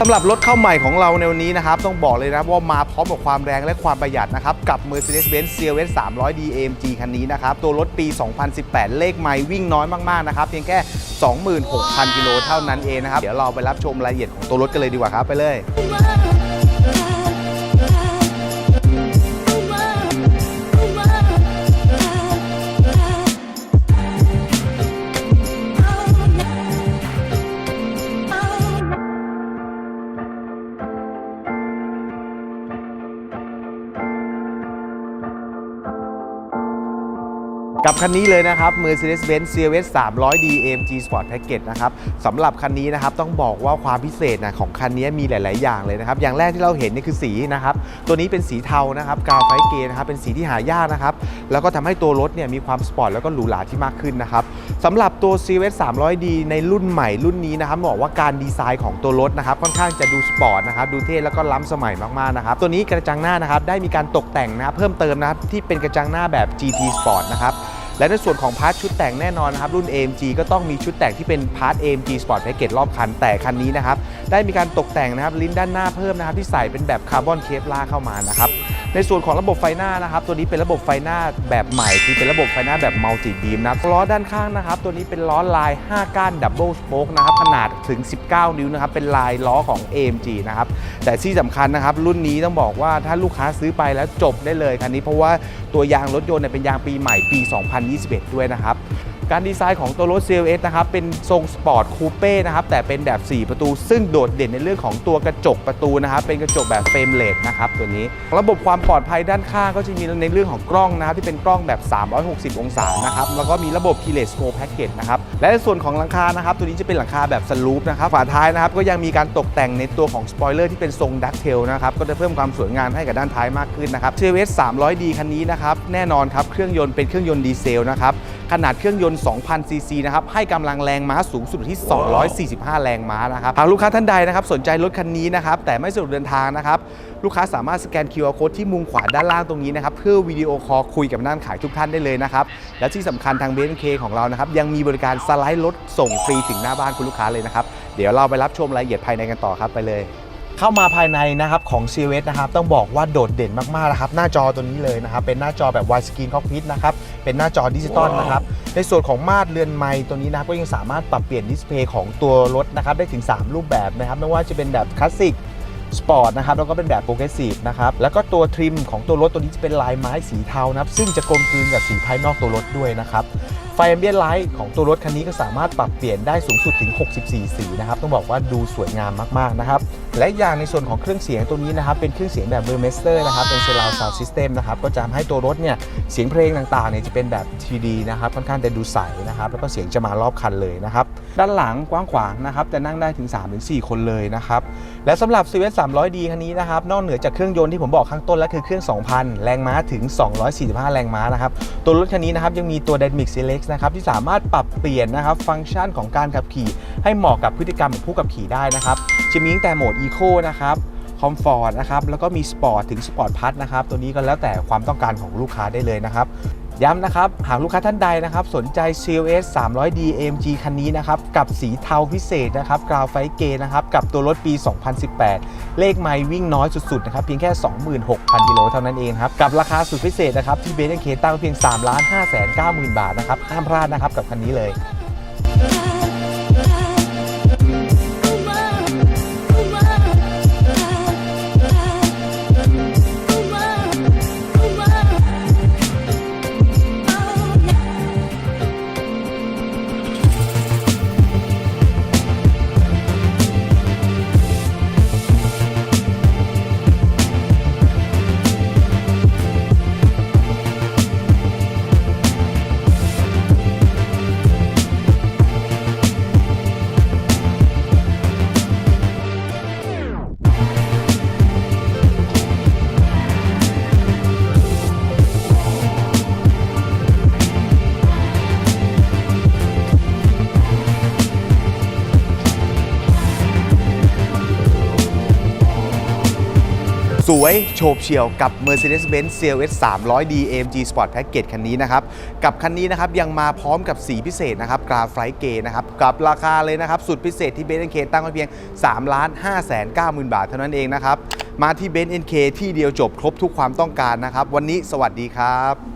สำหรับรถเข้าใหม่ของเราในวันนี้นะครับ ต้องบอกเลยนะว่ามาพร้อมกับความแรงและความประหยัดนะครับ กับ Mercedes-Benz CLS 300D AMG คันนี้นะครับ ตัวรถปี 2018 เลขไม่วิ่งน้อยมาก ๆ นะครับ เพียงแค่ 26,000 กิโลเท่านั้นเองนะครับ เดี๋ยวเราไปรับชมรายละเอียดของตัวรถกันเลยดีกว่าครับ ไปเลย กับคันนี้เลยนะครับ Mercedes-Benz CLS 300D AMG Sport Package นะครับสำหรับคันนี้นะครับต้องบอกว่าความพิเศษนะของคันนี้มีหลาย ๆ อย่างเลยนะครับ อย่างแรกที่เราเห็นนี่คือสีนะครับ ตัวนี้เป็นสีเทานะครับกาวไฟเกนะครับเป็นสีที่หายากนะครับ แล้วก็ทำให้ตัวรถเนี่ยมีความสปอร์ตแล้วก็หรูหราที่มากขึ้นนะครับสำหรับตัว CLS 300D ในรุ่นใหม่รุ่นนี้นะครับบอกว่าการดีไซน์ของตัวรถนะครับค่อนข้างจะดูสปอร์ตนะครับดูเท่แล้วก็ล้ำสมัยมาก ๆ นะครับ ตัวนี้กระจังหน้านะครับได้มีการตกแต่งนะครับเพิ่มเติมนะครับที่เป็นกระจังหน้าแบบ GT Sport นะครับ และในส่วนของพาร์ทชุดแต่งแน่นอนนะครับรุ่น AMG ก็ต้องมีชุดแต่งที่เป็นพาร์ท AMG Sport Package รอบคันแต่คันนี้นะครับได้มีการตกแต่งนะครับลิ้นด้านหน้าเพิ่มนะครับที่ใส่เป็นแบบคาร์บอนเคปลาเข้ามานะครับ ในส่วนของระบบไฟหน้านะครับ ตัวนี้เป็นระบบไฟหน้าแบบใหม่คือเป็นระบบไฟหน้าแบบมัลติบีมนะล้อด้านข้างนะครับ ตัวนี้เป็นล้อลาย 5 ก้านดับเบิลสโป๊กนะครับขนาดถึง 19 นิ้วนะครับเป็นลายล้อของ AMG นะครับแต่ที่สำคัญนะครับ รุ่นนี้ต้องบอกว่าถ้าลูกค้าซื้อไปแล้วจบได้เลยคันนี้เพราะว่าตัวยางรถยนต์เนี่ยเป็นยางปีใหม่ปี 2021 ด้วยนะครับ การดีไซน์ของตัวรถ CLS นะครับเป็นทรงสปอร์ตคูเป้นะครับแต่เป็นแบบ 4 ประตู ซึ่งโดดเด่นในเรื่องของตัวกระจกประตูนะครับเป็นกระจกแบบเฟรมเลสนะครับตัวนี้ ระบบความปลอดภัยด้านข้างก็จะมีในเรื่องของกล้องนะครับที่เป็นกล้องแบบ 360 องศานะครับแล้วก็มีระบบ keyless go package นะครับและในส่วนของหลังคานะครับตัวนี้จะเป็นหลังคาแบบสลูปนะครับฝาท้ายนะครับก็ยังมีการตกแต่งในตัวของสปอยเลอร์ที่เป็นทรงดักเทลนะครับก็จะเพิ่มความสวยงามให้กับด้านท้ายมากขึ้นนะครับ CLS 300D คันนี้นะครับแน่นอนครับเครื่องยนต์เป็นเครื่องยนต์ดีเซลนะครับ ขนาดเครื่องยนต์ 2,000 ซีซีนะครับ ให้กำลังแรงม้าสูงสุดที่ 245 แรงม้านะครับ หากลูกค้าท่านใดนะครับ สนใจรถคันนี้นะครับ แต่ไม่สะดวกเดินทางนะครับ ลูกค้าสามารถสแกน QR Code ที่มุมขวาด้านล่างตรงนี้นะครับ เพื่อวิดีโอคอลคุยกับด้านขายทุกท่านได้เลยนะครับ และที่สำคัญทางเบนเคของเรานะครับ ยังมีบริการสไลด์รถส่งฟรีถึงหน้าบ้านคุณลูกค้าเลยนะครับ เดี๋ยวเราไปรับชมรายละเอียดภายในกันต่อครับไปเลย เข้ามาภายในนะครับของ c v s นะครับต้องบอกว่าโดดเด่นมากๆนะครับหน้าจอตัวนี้เลยนะครับเป็นหน้าจอแบบ wide screen cockpit นะครับเป็นหน้าจอดิจิตอลนะครับในส่วนของมาตรเรือนไม้ตัวนี้นะครับก็ยังสามารถปรับเปลี่ยนดิสเพย์ของตัวรถนะครับได้ถึง 3 รูปแบบนะครับไม่ว่าจะเป็นแบบคลาสสิกสปอร์ตนะครับแล้วก็เป็นแบบโปรเกรสซีฟนะครับแล้วก็ตัวทริมของตัวรถตัวนี้จะเป็นลายไม้สีเทานะครับซึ่งจะกลมกลืนกับสีภายนอกตัวรถด้วยนะครับ ไฟแอมเบียนไลท์ของตัวรถคันนี้ก็สามารถปรับเปลี่ยนได้สูงสุดถึง 64 สีนะครับ ต้องบอกว่าดูสวยงามมากๆนะครับ และอย่างในส่วนของเครื่องเสียงตัวนี้นะครับ เป็นเครื่องเสียงแบบเบอร์เมสเตอร์นะครับ เป็นเซราวซาวด์ซิสเต็มนะครับ ก็จะทำให้ตัวรถเนี่ย เสียงเพลงต่างๆเนี่ยจะเป็นแบบ 3D นะครับ ค่อนข้างจะดูใสนะครับ แล้วก็เสียงจะมารอบคันเลยนะครับ ด้านหลังกว้างขวางนะครับ จะนั่งได้ถึง 3-4 คนเลยนะครับ และสำหรับ c v s 300D คันนี้นะครับ นอกเหนือจากเครื่องยนต์ที่ผมบอกข้างต้นแล้วคือเครื่อง 2,000 แรงม้าถึง 245 แรงม้านะครับ ตัวรถคันนี้นะครับยังมีตัว Dynamic Select นะครับที่สามารถปรับเปลี่ยนนะครับฟังก์ชันของการขับขี่ ให้เหมาะกับพฤติกรรมของผู้ขับขี่ได้นะครับจะมีตั้งแต่โหมด Eco นะครับคอมฟอร์ตนะครับแล้วก็มีสปอร์ตถึงสปอร์ตพัทนะครับตัวนี้ก็แล้วแต่ความต้องการของลูกค้าได้เลยนะครับ ย้ำนะครับ หากลูกค้าท่านใดนะครับ สนใจ CLS 300D AMG คันนี้นะครับ กับสีเทาพิเศษนะครับกราวไฟเกนะครับ กับตัวรถปี 2018 เลขไมล์วิ่งน้อยสุด ๆ นะครับ เพียงแค่ 26,000กิโลเท่านั้นเองครับ กับราคาสุดพิเศษนะครับ ที่เบนซ์เคตั้งเพียง3 5 9 0 0 0 0 บาทนะครับห้ามพลาดนะครับกับคันนี้เลย สวยโฉบเฉี่ยวกับ Mercedes-Benz CLS 300D AMG Sport Package คันนี้นะครับ กับคันนี้นะครับยังมาพร้อมกับสีพิเศษนะครับกราไฟเกนะครับ กับราคาเลยนะครับสุดพิเศษที่ Benz NK ตั้งไว้เพียง 3 ล้าน5 9 0 0 0 0 บาทเท่านั้นเองนะครับ มาที่ Benz NK ที่เดียวจบครบทุกความต้องการนะครับ วันนี้สวัสดีครับ